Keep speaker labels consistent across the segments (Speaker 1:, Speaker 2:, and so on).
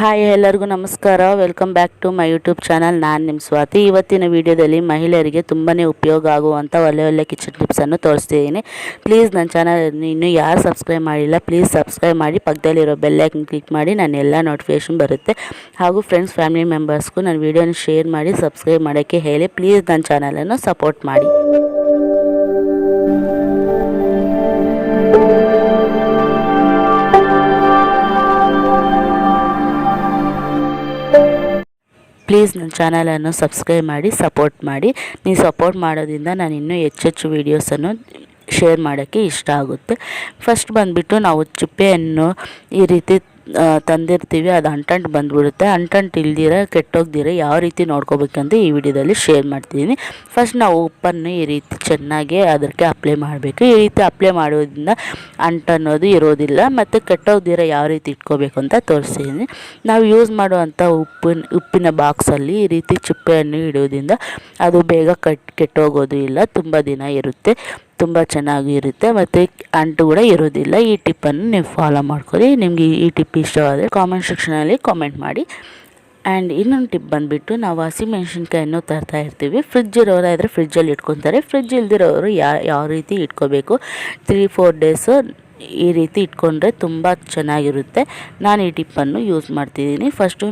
Speaker 1: Hi, ಎಲ್ಲರಿಗೂ ನಮಸ್ಕಾರ. Welcome back to my YouTube channel ನಾನು ನಿಮ್ಮ ಸ್ವಾತಿ. ಇವತ್ತಿನ ವಿಡಿಯೋದಲ್ಲಿ ಮಹಿಳೆಯರಿಗೆ ತುಂಬಾ ಉಪಯೋಗ ಆಗುವಂಥ ಒಳ್ಳೆ ಒಳ್ಳೆ ಕಿಚನ್ ಟಿಪ್ಸನ್ನು ತೋರಿಸ್ತಿದ್ದೀನಿ. ಪ್ಲೀಸ್ ನನ್ನ ಚಾನಲ್ ಇನ್ನೂ ಯಾರು ಸಬ್ಸ್ಕ್ರೈಬ್ ಮಾಡಿಲ್ಲ ಪ್ಲೀಸ್ ಸಬ್ಸ್ಕ್ರೈಬ್ ಮಾಡಿ. ಪಕ್ಕದಲ್ಲಿರೋ ಬೆಲ್ಲೈಕನ್ ಕ್ಲಿಕ್ ಮಾಡಿ. ನಾನು ಎಲ್ಲ ನೋಟಿಫಿಕೇಷನ್ ಬರುತ್ತೆ. ಹಾಗೂ ಫ್ರೆಂಡ್ಸ್ ಫ್ಯಾಮಿಲಿ ಮೆಂಬರ್ಸ್ಗೂ ನನ್ನ ವೀಡಿಯೋನ ಶೇರ್ ಮಾಡಿ ಸಬ್ಸ್ಕ್ರೈಬ್ ಮಾಡೋಕ್ಕೆ ಹೇಳಿ. ಪ್ಲೀಸ್ ನನ್ನ ಚಾನಲನ್ನು ಸಪೋರ್ಟ್ ಮಾಡಿ. ಪ್ಲೀಸ್ ನನ್ನ ಚಾನಲನ್ನು ಸಬ್ಸ್ಕ್ರೈಬ್ ಮಾಡಿ, ಸಪೋರ್ಟ್ ಮಾಡಿ. ನೀವು ಸಪೋರ್ಟ್ ಮಾಡೋದ್ರಿಂದ ನಾನು ಇನ್ನೂ ಹೆಚ್ಚೆಚ್ಚು ವೀಡಿಯೋಸನ್ನು ಶೇರ್ ಮಾಡೋಕ್ಕೆ ಇಷ್ಟ ಆಗುತ್ತೆ. ಫಸ್ಟ್ ಬಂದುಬಿಟ್ಟು ನಾವು ಚಿಪ್ಪೆಯನ್ನು ಈ ರೀತಿ ತಂದಿರ್ತೀವಿ. ಅದು ಅಂಟಂಟ್ ಬಂದುಬಿಡುತ್ತೆ. ಅಂಟಂಟ್ ಇಲ್ದಿರ, ಕೆಟ್ಟೋಗ್ದಿರ ಯಾವ ರೀತಿ ನೋಡ್ಕೋಬೇಕಂತ ಈ ವಿಡಿಯೋದಲ್ಲಿ ಶೇರ್ ಮಾಡ್ತಿದ್ದೀನಿ. ಫಸ್ಟ್ ನಾವು ಉಪ್ಪನ್ನು ಈ ರೀತಿ ಚೆನ್ನಾಗಿ ಅದಕ್ಕೆ ಅಪ್ಲೈ ಮಾಡಬೇಕು. ಈ ರೀತಿ ಅಪ್ಲೈ ಮಾಡೋದ್ರಿಂದ ಅಂಟು ಅನ್ನೋದು ಇರೋದಿಲ್ಲ, ಮತ್ತು ಕೆಟ್ಟೋಗ್ದಿರ ಯಾವ ರೀತಿ ಇಟ್ಕೋಬೇಕು ಅಂತ ತೋರಿಸ್ತೀನಿ ನಾವು ಯೂಸ್ ಮಾಡುವಂಥ ಉಪ್ಪಿನ ಉಪ್ಪಿನ ಬಾಕ್ಸಲ್ಲಿ ಈ ರೀತಿ ಚುಪ್ಪೆಯನ್ನು ಇಡೋದ್ರಿಂದ ಅದು ಬೇಗ ಕಟ್, ಕೆಟ್ಟೋಗೋದು ಇಲ್ಲ, ತುಂಬ ದಿನ ಇರುತ್ತೆ, ತುಂಬ ಚೆನ್ನಾಗಿ ಇರುತ್ತೆ, ಮತ್ತು ಅಂಟು ಕೂಡ ಇರೋದಿಲ್ಲ. ಈ ಟಿಪ್ಪನ್ನು ನೀವು ಫಾಲೋ ಮಾಡ್ಕೊಳ್ಳಿ. ನಿಮಗೆ ಈ ಟಿಪ್ ಇಷ್ಟವಾದರೆ ಕಾಮೆಂಟ್ ಸೆಕ್ಷನಲ್ಲಿ ಕಾಮೆಂಟ್ ಮಾಡಿ. ಆ್ಯಂಡ್ ಇನ್ನೊಂದು ಟಿಪ್ ಬಂದುಬಿಟ್ಟು ನಾವು ಹಸಿಮೆಣ್ಸಿನ್ಕಾಯನ್ನು ತರ್ತಾ ಇರ್ತೀವಿ. ಫ್ರಿಜ್ ಇರೋರಾದರೆ ಫ್ರಿಜ್ಜಲ್ಲಿ ಇಟ್ಕೊತಾರೆ. ಫ್ರಿಜ್ ಇಲ್ದಿರೋರು ಯಾ, ಯಾವ ರೀತಿ ಇಟ್ಕೋಬೇಕು? ತ್ರೀ ಫೋರ್ ಡೇಸು ಈ ರೀತಿ ಇಟ್ಕೊಂಡ್ರೆ ತುಂಬ ಚೆನ್ನಾಗಿರುತ್ತೆ. ನಾನು ಈ ಟಿಪ್ಪನ್ನು ಯೂಸ್ ಮಾಡ್ತಿದ್ದೀನಿ. ಫಸ್ಟು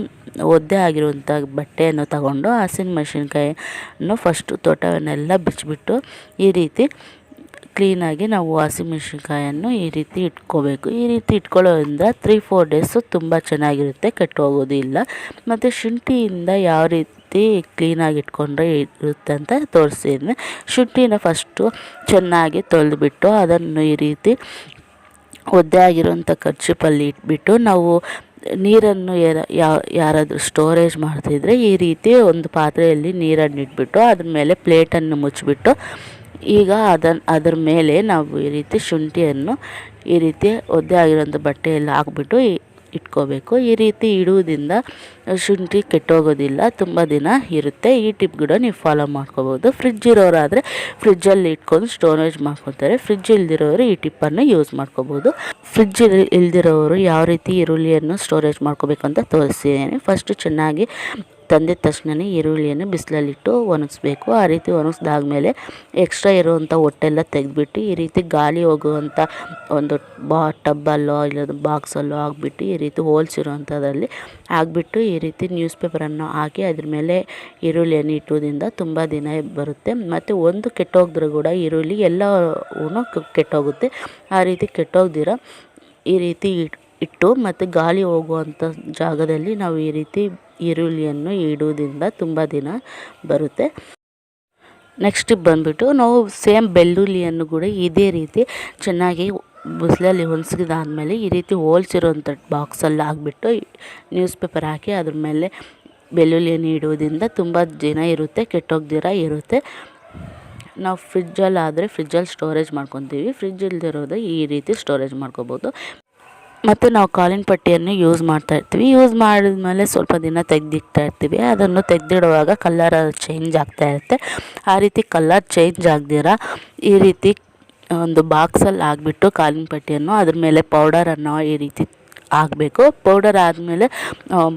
Speaker 1: ಒದ್ದೆ ಆಗಿರುವಂಥ ಬಟ್ಟೆಯನ್ನು ತಗೊಂಡು ಹಸಿನ ಮೆಣಸಿನ್ಕಾಯನ್ನು ಫಸ್ಟು ತೋಟವನ್ನೆಲ್ಲ ಬಿಚ್ಚಿಬಿಟ್ಟು ಈ ರೀತಿ ಕ್ಲೀನಾಗಿ ನಾವು ಹಸಿಮೆಣ್ಸಿನ್ಕಾಯನ್ನು ಈ ರೀತಿ ಇಟ್ಕೋಬೇಕು. ಈ ರೀತಿ ಇಟ್ಕೊಳ್ಳೋದ್ರಿಂದ ತ್ರೀ ಫೋರ್ ಡೇಸು ತುಂಬ ಚೆನ್ನಾಗಿರುತ್ತೆ ಕೆಟ್ಟು ಹೋಗೋದಿಲ್ಲ ಮತ್ತು ಶುಂಠಿಯಿಂದ ಯಾವ ರೀತಿ ಕ್ಲೀನಾಗಿ ಇಟ್ಕೊಂಡ್ರೆ ಇರುತ್ತೆ ಅಂತ ತೋರಿಸಿದ್ದೀನಿ ಶುಂಠಿನ ಫಸ್ಟು ಚೆನ್ನಾಗಿ ತೊಳೆದುಬಿಟ್ಟು ಅದನ್ನು ಈ ರೀತಿ ಒದ್ದೆ ಆಗಿರುವಂಥ ಕರ್ಚಿಪಲ್ಲಿ ಇಟ್ಬಿಟ್ಟು ನಾವು ನೀರನ್ನು ಯಾರಾದರೂ ಸ್ಟೋರೇಜ್ ಮಾಡ್ತಿದ್ರೆ ಈ ರೀತಿ ಒಂದು ಪಾತ್ರೆಯಲ್ಲಿ ನೀರನ್ನು ಇಟ್ಬಿಟ್ಟು ಅದ್ರ ಮೇಲೆ ಪ್ಲೇಟನ್ನು ಮುಚ್ಚಿಬಿಟ್ಟು ಈಗ ಅದನ್ನು ಅದರ ಮೇಲೆ ನಾವು ಈ ರೀತಿ ಶುಂಠಿಯನ್ನು ಈ ರೀತಿ ಒದ್ದೆ ಆಗಿರೋಂಥ ಬಟ್ಟೆಯಲ್ಲಿ ಹಾಕ್ಬಿಟ್ಟು ಇಟ್ಕೋಬೇಕು. ಈ ರೀತಿ ಇಡುವುದರಿಂದ ಶುಂಠಿ ಕೆಟ್ಟೋಗೋದಿಲ್ಲ, ತುಂಬ ದಿನ ಇರುತ್ತೆ. ಈ ಟಿಪ್ ಕೂಡ ನೀವು ಫಾಲೋ ಮಾಡ್ಕೋಬೋದು. ಫ್ರಿಜ್ ಇರೋರಾದರೆ ಫ್ರಿಜ್ಜಲ್ಲಿ ಇಟ್ಕೊಂಡು ಸ್ಟೋರೇಜ್ ಮಾಡ್ಕೊತಾರೆ. ಫ್ರಿಜ್ ಇಲ್ದಿರೋರು ಈ ಟಿಪ್ಪನ್ನು ಯೂಸ್ ಮಾಡ್ಕೋಬೋದು. ಫ್ರಿಜ್ ಇಲ್ದಿರೋರು ಯಾವ ರೀತಿ ಈರುಳ್ಳಿಯನ್ನು ಸ್ಟೋರೇಜ್ ಮಾಡ್ಕೋಬೇಕು ಅಂತ ತೋರಿಸ್ತಿದ್ದೀನಿ ಫಸ್ಟು ಚೆನ್ನಾಗಿ ತಂದಿದ ತಕ್ಷಣವೇ ಈರುಳ್ಳಿಯನ್ನು ಬಿಸಿಲಲ್ಲಿಟ್ಟು ಒಣಗಿಸ್ಬೇಕು. ಆ ರೀತಿ ಒಣಗಿಸ್ದಾದ್ಮೇಲೆ ಎಕ್ಸ್ಟ್ರಾ ಇರುವಂಥ ಹೊಟ್ಟೆಲ್ಲ ತೆಗೆದ್ಬಿಟ್ಟು ಈ ರೀತಿ ಗಾಳಿ ಹೋಗುವಂಥ ಒಂದು ಬಾ, ಟಬ್ಬಲ್ಲೋ ಇಲ್ಲ ಬಾಕ್ಸಲ್ಲೋ ಹಾಕ್ಬಿಟ್ಟು ಈ ರೀತಿ ಹೋಲ್ಸ್ ಇರೋವಂಥದ್ರಲ್ಲಿ ಹಾಕ್ಬಿಟ್ಟು ಈ ರೀತಿ ನ್ಯೂಸ್ ಪೇಪರನ್ನು ಹಾಕಿ ಅದ್ರ ಮೇಲೆ ಈರುಳ್ಳಿಯನ್ನು ಇಟ್ಟುವುದರಿಂದ ತುಂಬ ದಿನ ಬರುತ್ತೆ. ಮತ್ತು ಒಂದು ಕೆಟ್ಟೋಗಿದ್ರೂ ಕೂಡ ಈರುಳ್ಳಿ ಎಲ್ಲವೂ ಕೆಟ್ಟೋಗುತ್ತೆ. ಆ ರೀತಿ ಕೆಟ್ಟೋಗ್ದಿರ ಈ ರೀತಿ ಇಟ್ ಇಟ್ಟು ಮತ್ತು ಗಾಳಿ ಹೋಗುವಂಥ ಜಾಗದಲ್ಲಿ ನಾವು ಈ ರೀತಿ ಈರುಳ್ಳಿಯನ್ನು ಇಡುವುದರಿಂದ ತುಂಬ ದಿನ ಬರುತ್ತೆ. ನೆಕ್ಸ್ಟ್ ಬಂದುಬಿಟ್ಟು ನಾವು ಸೇಮ್ ಬೆಳ್ಳುಳ್ಳಿಯನ್ನು ಕೂಡ ಇದೇ ರೀತಿ ಚೆನ್ನಾಗಿ ಬಿಸಿಲಲ್ಲಿ ಒಣಗಿದಾದ್ಮೇಲೆ ಈ ರೀತಿ ಹೋಲ್ಸಿರುವಂಥ ಬಾಕ್ಸಲ್ಲಿ ಹಾಕ್ಬಿಟ್ಟು ನ್ಯೂಸ್ ಪೇಪರ್ ಹಾಕಿ ಅದ್ರ ಮೇಲೆ ಬೆಳ್ಳುಳ್ಳಿಯನ್ನು ಇಡುವುದರಿಂದ ತುಂಬ ದಿನ ಇರುತ್ತೆ ಕೆಟ್ಟೋಗ್ದಿರ ಇರುತ್ತೆ. ನಾವು ಫ್ರಿಜ್ಜಲ್ಲಿ ಆದರೆ ಫ್ರಿಜ್ಜಲ್ಲಿ ಸ್ಟೋರೇಜ್ ಮಾಡ್ಕೊತೀವಿ ಫ್ರಿಜ್ ಇಲ್ದಿರೋದು ಈ ರೀತಿ ಸ್ಟೋರೇಜ್ ಮಾಡ್ಕೋಬೋದು. ಮತ್ತು ನಾವು ಕಾಲಿನ ಪಟ್ಟಿಯನ್ನು ಯೂಸ್ ಮಾಡ್ತಾ ಇರ್ತೀವಿ. ಯೂಸ್ ಮಾಡಿದ್ಮೇಲೆ ಸ್ವಲ್ಪ ದಿನ ತೆಗೆದಿಡ್ತಾ ಇರ್ತೀವಿ. ಅದನ್ನು ತೆಗೆದಿಡುವಾಗ ಕಲ್ಲರ್ ಚೇಂಜ್ ಆಗ್ತಾ ಇರುತ್ತೆ. ಆ ರೀತಿ ಕಲ್ಲರ್ ಚೇಂಜ್ ಆಗದಿರ ಈ ರೀತಿ ಒಂದು ಬಾಕ್ಸಲ್ಲಿ ಹಾಕ್ಬಿಟ್ಟು ಕಾಲಿನ ಪಟ್ಟಿಯನ್ನು ಅದ್ರ ಮೇಲೆ ಪೌಡರನ್ನು ಈ ರೀತಿ ಹಾಕಬೇಕು ಪೌಡರ್ ಆದಮೇಲೆ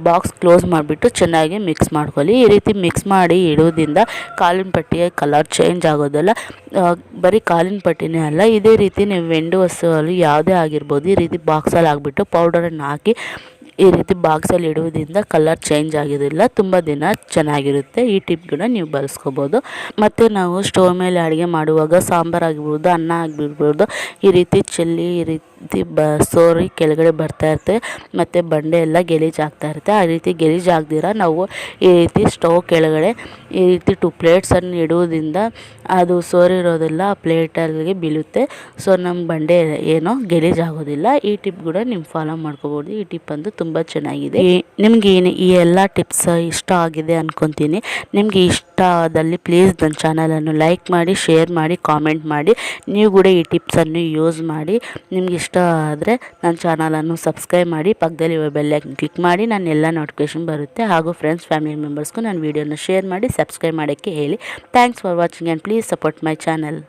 Speaker 1: ಬಾಕ್ಸ್ ಕ್ಲೋಸ್ ಮಾಡಿಬಿಟ್ಟು ಚೆನ್ನಾಗಿ ಮಿಕ್ಸ್ ಮಾಡ್ಕೊಳ್ಳಿ. ಈ ರೀತಿ ಮಿಕ್ಸ್ ಮಾಡಿ ಇಡೋದ್ರಿಂದ ಕಾಲಿನ ಪಟ್ಟಿಯ ಕಲರ್ ಚೇಂಜ್ ಆಗೋದಲ್ಲ ಬರೀ ಕಾಲಿನ ಪಟ್ಟಿನೇ ಅಲ್ಲ, ಇದೇ ರೀತಿ ನೀವು ವೆಂಡು ವಸ್ತುವಲ್ಲಿ ಯಾವುದೇ ಆಗಿರ್ಬೋದು, ಈ ರೀತಿ ಬಾಕ್ಸಲ್ಲಿ ಹಾಕ್ಬಿಟ್ಟು ಪೌಡರನ್ನು ಹಾಕಿ ಈ ರೀತಿ ಬಾಕ್ಸಲ್ಲಿ ಇಡುವುದರಿಂದ ಕಲರ್ ಚೇಂಜ್ ಆಗೋದಿಲ್ಲ. ತುಂಬ ದಿನ ಚೆನ್ನಾಗಿರುತ್ತೆ. ಈ ಟಿಪ್ ಕೂಡ ನೀವು ಬಳಸ್ಕೋಬೋದು. ಮತ್ತು ನಾವು ಸ್ಟೋವ್ ಮೇಲೆ ಅಡುಗೆ ಮಾಡುವಾಗ ಸಾಂಬಾರು ಆಗಿರ್ಬೋದು, ಅನ್ನ ಆಗಿರ್ಬೋದು, ಈ ರೀತಿ ಚೆಲ್ಲಿ, ಈ ರೀತಿ ಬ ಸೋರಿ ಕೆಳಗಡೆ ಬರ್ತಾ ಇರುತ್ತೆ. ಮತ್ತು ಬಂಡೆ ಎಲ್ಲ ಆಗ್ತಾ ಇರುತ್ತೆ. ಆ ರೀತಿ ಗಲೀಜಾಗ್ದಿರ ನಾವು ಈ ರೀತಿ ಸ್ಟವ್ ಕೆಳಗಡೆ ಈ ರೀತಿ ಟು ಪ್ಲೇಟ್ಸನ್ನು ಇಡುವುದರಿಂದ ಅದು ಸೋರಿರೋದೆಲ್ಲ ಆ ಪ್ಲೇಟಲ್ಲಿಗೆ ಬೀಳುತ್ತೆ. ಸೊ ನಮ್ಮ ಬಂಡೆ ಏನೋ ಗಲೀಜಾಗೋದಿಲ್ಲ ಈ ಟಿಪ್ ಕೂಡ ನೀವು ಫಾಲೋ ಮಾಡ್ಕೋಬೋದು. ಈ ಟಿಪ್ ಅಂತೂ ತುಂಬ ಚೆನ್ನಾಗಿದೆ. ನಿಮಗೆ ಈ- ಎಲ್ಲ ಟಿಪ್ಸ್ ಇಷ್ಟ ಆಗಿದೆ ಅನ್ಕೊತೀನಿ. ನಿಮಗೆ ಇಷ್ಟ ಆದಲ್ಲಿ ಪ್ಲೀಸ್ ನನ್ನ ಚಾನಲನ್ನು ಲೈಕ್ ಮಾಡಿ ಶೇರ್ ಮಾಡಿ ಕಾಮೆಂಟ್ ಮಾಡಿ. ನೀವು ಕೂಡ ಈ ಟಿಪ್ಸನ್ನು ಯೂಸ್ ಮಾಡಿ. ನಿಮ್ಗೆ ಇಷ್ಟ ಆದರೆ ನನ್ನ ಚಾನಲನ್ನು ಸಬ್ಸ್ಕ್ರೈಬ್ ಮಾಡಿ. ಪಕ್ಕದಲ್ಲಿ ಬೆಲ್ಲೈಕನ್ ಕ್ಲಿಕ್ ಮಾಡಿ. ನಾನು ಎಲ್ಲ ನೋಟಿಫಿಕೇಶನ್ ಬರುತ್ತೆ. ಹಾಗೂ ಫ್ರೆಂಡ್ಸ್ ಫ್ಯಾಮಿಲಿ ಮೆಂಬರ್ಸ್ಗೂ ನಾನು ವೀಡಿಯೋನ ಶೇರ್ ಮಾಡಿ ಸಬ್ಸ್ಕ್ರೈಬ್ ಮಾಡೋಕ್ಕೆ ಹೇಳಿ. Thanks for watching and please support my channel